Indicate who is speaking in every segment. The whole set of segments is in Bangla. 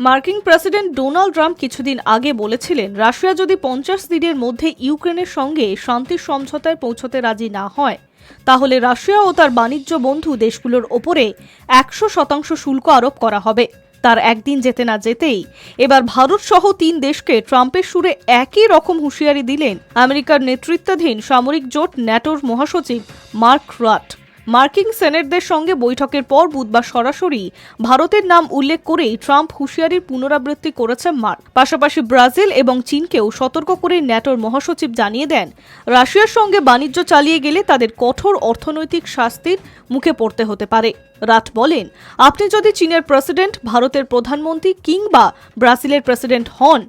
Speaker 1: মার্কিন প্রেসিডেন্ট ডোনাল্ড ট্রাম্প কিছুদিন আগে বলেছিলেন, রাশিয়া যদি পঞ্চাশ দিনের মধ্যে ইউক্রেনের সঙ্গে শান্তির সমঝোতায় পৌঁছতে রাজি না হয়, তাহলে রাশিয়া ও তার বাণিজ্য বন্ধু দেশগুলোর ওপরে একশো শতাংশ শুল্ক আরোপ করা হবে। তার একদিন যেতে না যেতেই এবার ভারত সহ তিন দেশকে ট্রাম্পের সুরে একই রকম হুঁশিয়ারি দিলেন আমেরিকার নেতৃত্বাধীন সামরিক জোট ন্যাটোর মহাসচিব মার্ক রাট মার্কিন সেনেটদের সঙ্গে বৈঠকের পর বুধবার সরাসরি ভারতের নাম উল্লেখ করেই ট্রাম্প হুঁশিয়ারির পুনরাবৃত্তি করেছেন মার্ক। পাশাপাশি ব্রাজিল এবং চীনকেও সতর্ক করে ন্যাটোর মহাসচিব জানিয়ে দেন, রাশিয়ার সঙ্গে বাণিজ্য চালিয়ে গেলে তাদের কঠোর অর্থনৈতিক শাস্তির মুখে পড়তে হতে পারে। রাত বলেন, আপনি যদি চীনের প্রেসিডেন্ট, ভারতের প্রধানমন্ত্রী কিংবা ব্রাজিলের প্রেসিডেন্ট হন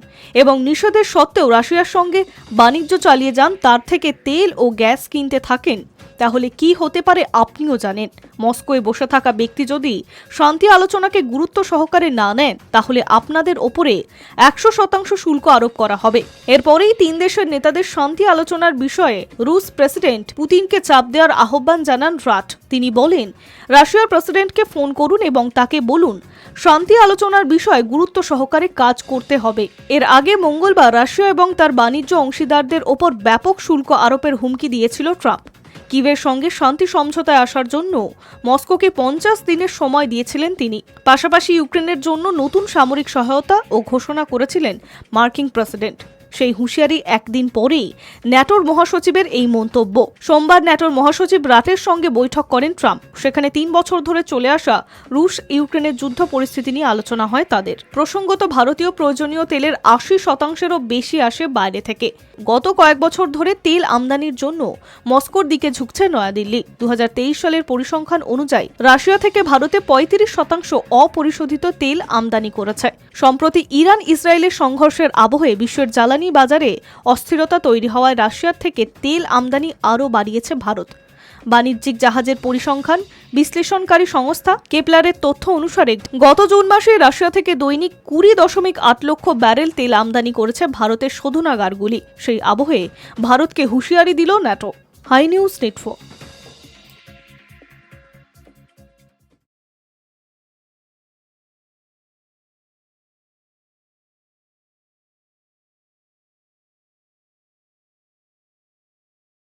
Speaker 1: এবং নিষেধের সত্ত্বেও রাশিয়ার সঙ্গে বাণিজ্য চালিয়ে যান, তার থেকে তেল ও গ্যাস কিনতে থাকেন তাহলে কি হতে পারে আপনিও জানেন। মস্কোয় বসে থাকা ব্যক্তি যদি শান্তি আলোচনাকে গুরুত্ব সহকারে না নেন, তাহলে আপনাদের ওপরে একশো শতাংশ শুল্ক আরোপ করা হবে। এরপরেই তিন দেশের নেতাদের শান্তি আলোচনার বিষয়ে রুশ প্রেসিডেন্ট পুতিনকে চাপ দেওয়ার আহ্বান জানান রাট। তিনি বলেন, রাশিয়ার প্রেসিডেন্টকে ফোন করুন এবং তাকে বলুন, শান্তি আলোচনার বিষয়ে গুরুত্ব সহকারে কাজ করতে হবে। এর আগে মঙ্গলবার রাশিয়া এবং তার বাণিজ্য অংশীদারদের ওপর ব্যাপক শুল্ক আরোপের হুমকি দিয়েছিল ট্রাম্প। কিভের সঙ্গে শান্তি সমঝোতায় আসার জন্য মস্কোকে পঞ্চাশ দিনের সময় দিয়েছিলেন তিনি। পাশাপাশি ইউক্রেনের জন্য নতুন সামরিক সহায়তা ও ঘোষণা করেছিলেন মার্কিন প্রেসিডেন্ট। সেই হুঁশিয়ারি একদিন পরেই ন্যাটোর মহাসচিবের এই মন্তব্য। সোমবার ন্যাটোর মহাসচিব রাতের সঙ্গে বৈঠক করেন ট্রাম্প। সেখানে তিন বছর ধরে চলে আসা রুশ ইউক্রেনের যুদ্ধ পরিস্থিতি নিয়ে আলোচনা হয় তাদের। প্রসঙ্গত ভারতীয় প্রয়োজনীয় তেলের আশি শতাংশেরও বেশি আসে বাইরে থেকে। গত কয়েক বছর ধরে তেল আমদানির জন্য মস্কোর দিকে ঝুঁকছে নয়াদিল্লি। দু হাজার তেইশ সালের পরিসংখ্যান অনুযায়ী রাশিয়া থেকে ভারতে পঁয়ত্রিশ শতাংশ অপরিশোধিত তেল আমদানি করেছে। সম্প্রতি ইরান ইসরায়েলের সংঘর্ষের আবহে বিশ্বের জ্বালানি বাজারে অস্থিরতা তৈরি হওয়ায় রাশিয়ার থেকে তেল আমদানি আরও বাড়িয়েছে ভারত। বাণিজ্যিক জাহাজের পরিসংখ্যান, বিশ্লেষণকারী সংস্থা কেপলারের তথ্য অনুসারে গত জুন মাসে রাশিয়া থেকে দৈনিক কুড়ি দশমিক আট লক্ষ ব্যারেল তেল আমদানি করেছে ভারতের শোধনাগারগুলি। সেই আবহে ভারতকে হুঁশিয়ারি দিল ন্যাটো। High news network